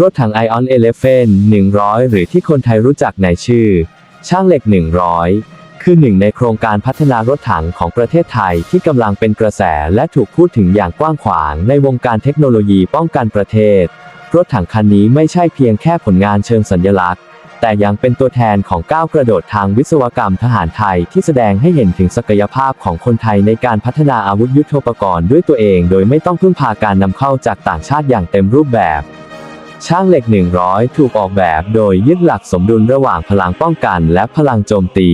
รถถัง Ion Elephant 100 หรือที่คนไทยรู้จักในชื่อ ช่างเหล็ก 100 คือหนึ่งในโครงการพัฒนารถถังของประเทศไทยที่กำลังเป็นกระแสและถูกพูดถึงอย่างกว้างขวางในวงการเทคโนโลยีป้องกันประเทศ รถถังคันนี้ไม่ใช่เพียงแค่ผลงานเชิงสัญลักษณ์ แต่ยังเป็นตัวแทนของก้าวกระโดดทางวิศวกรรมทหารไทยที่แสดงให้เห็นถึงศักยภาพของคนไทยในการพัฒนาอาวุธยุทโธปกรณ์ด้วยตัวเอง โดยไม่ต้องพึ่งพาการนำเข้าจากต่างชาติอย่างเต็มรูปแบบ ช่างเหล็ก 100 ถูกออกแบบโดยยึดหลักสมดุลระหว่างพลังป้องกันและพลังโจมตี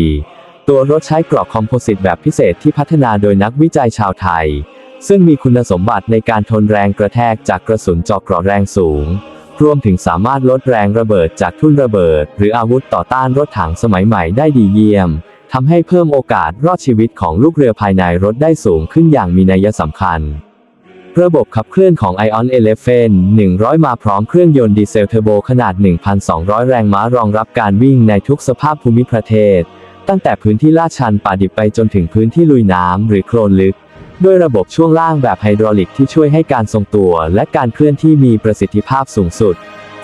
ตัวรถใช้กราะคอมโพสิตแบบพิเศษที่พัฒนาโดยนักวิจัยชาวไทย ซึ่งมีคุณสมบัติในการทนแรงกระแทกจากกระสุนเจาะเกราะแรงสูง รวมถึงสามารถลดแรงระเบิดจากทุ่นระเบิด หรืออาวุธต่อต้านรถถังสมัยใหม่ได้ดีเยี่ยมทำให้เพิ่มโอกาสรอดชีวิตของลูกเรือภายในรถได้สูงขึ้นอย่างมีนัยสำคัญ ระบบขับเคลื่อนของ Ion Elephant 100 มาพร้อมเครื่องยนต์ดีเซลเทอร์โบขนาด 1,200 แรงม้ารองรับการวิ่งในทุกสภาพภูมิประเทศ ตั้งแต่พื้นที่ลาดชันป่าดิบไปจนถึงพื้นที่ลุยน้ำหรือโคลนลึก ด้วยระบบช่วงล่างแบบไฮดรอลิกที่ช่วยให้การทรงตัวและการเคลื่อนที่มีประสิทธิภาพสูงสุด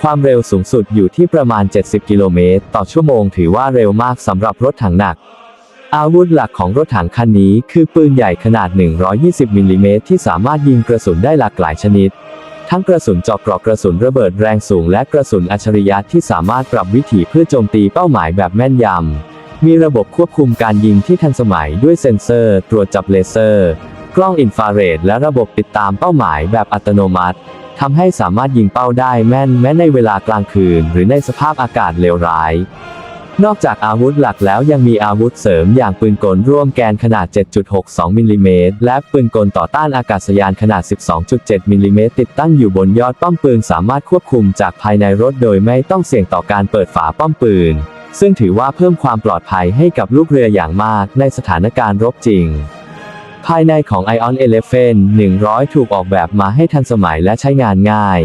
ความเร็วสูงสุดอยู่ที่ประมาณ 70 กิโลเมตรต่อชั่วโมงถือว่าเร็วมากสำหรับรถถังหนัก อาวุธหลักของรถถังคันนี้คือปืนใหญ่ขนาด 120มิลลิเมตรที่สามารถยิงกระสุนได้หลากหลายชนิด ทั้งกระสุนเจาะเกราะกระสุนระเบิดแรงสูงและกระสุนอัจฉริยะที่สามารถปรับวิถีเพื่อโจมตีเป้าหมายแบบแม่นยำ มีระบบควบคุมการยิงที่ทันสมัยด้วยเซ็นเซอร์ ตรวจจับเลเซอร์ กล้องอินฟราเรดและระบบติดตามเป้าหมายแบบอัตโนมัติทำให้สามารถยิงเป้าได้แม่นแม้ในเวลากลางคืน หรือในสภาพอากาศเลวร้าย นอกจากอาวุธหลักแล้วยังมีอาวุธเสริมอย่างปืนกลร่วมแกนขนาด 7.62 มิลลิเมตร และปืนกลต่อต้านอากาศยานขนาด 12.7 มิลลิเมตรติดตั้งอยู่บนยอดป้อมปืนสามารถควบคุมจากภายในรถโดยไม่ต้องเสี่ยงต่อการเปิดฝาป้อมปืน ซึ่งถือว่าเพิ่มความปลอดภัยให้กับลูกเรืออย่างมากในสถานการณ์รบจริงภายในของ Ion Elephant 100 ถูกออกแบบมาให้ทันสมัยและใช้งานง่าย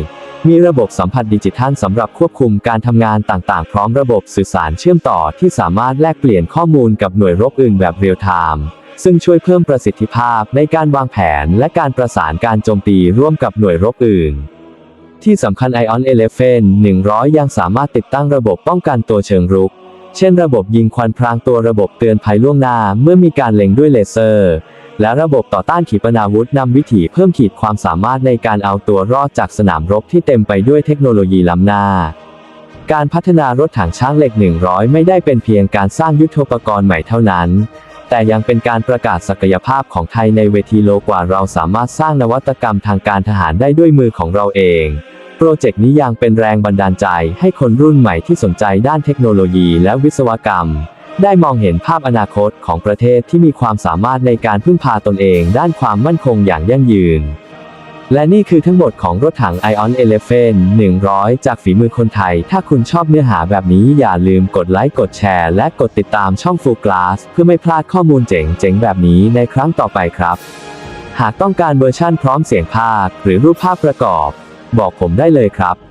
มีระบบสัมผัสดิจิทัลสำหรับควบคุมการทำงานต่างๆ พร้อมระบบสื่อสารเชื่อมต่อที่สามารถแลกเปลี่ยนข้อมูลกับหน่วยรบอื่นแบบเรียลไทม์ซึ่งช่วยเพิ่มประสิทธิภาพในการวางแผนและการประสานการโจมตีร่วมกับหน่วยรบอื่น ที่สำคัญ Ion Elephant 100 ยังสามารถติดตั้งระบบป้องกันตัวเชิงรุก เช่นระบบยิงควันพรางตัวระบบเตือนภัยล่วงหน้าเมื่อมีการเล็งด้วยเลเซอร์ และระบบต่อต้านขีปนาวุธนำวิถีเพิ่มขีดความสามารถในการเอาตัวรอดจากสนามรบที่เต็มไปด้วยเทคโนโลยีล้ำหน้า การพัฒนารถถังช้างเหล็ก 100 ไม่ได้เป็นเพียงการสร้างยุทโธปกรณ์ใหม่เท่านั้น แต่ยังเป็นการประกาศศักยภาพของไทยในเวทีโลกว่าเราสามารถสร้างนวัตกรรมทางการทหารได้ด้วยมือของเราเอง โปรเจกต์นี้ยังเป็นแรงบันดาลใจให้คนรุ่นใหม่ที่สนใจด้านเทคโนโลยีและวิศวกรรม ได้มองเห็นภาพอนาคตของประเทศที่มีความสามารถในการพึ่งพาตนเองด้านความมั่นคงอย่างยั่งยืน และนี่คือทั้งหมดของรถถัง Ion Elephant 100 จากฝีมือคนไทย ถ้าคุณชอบเนื้อหาแบบนี้อย่าลืมกดไลค์ กดแชร์ และกดติดตามช่อง Full Glass เพื่อไม่พลาดข้อมูลเจ๋งๆ แบบนี้ในครั้งต่อไปครับ หากต้องการเวอร์ชั่นพร้อมเสียงภาค หรือรูปภาพประกอบ บอกผมได้เลยครับ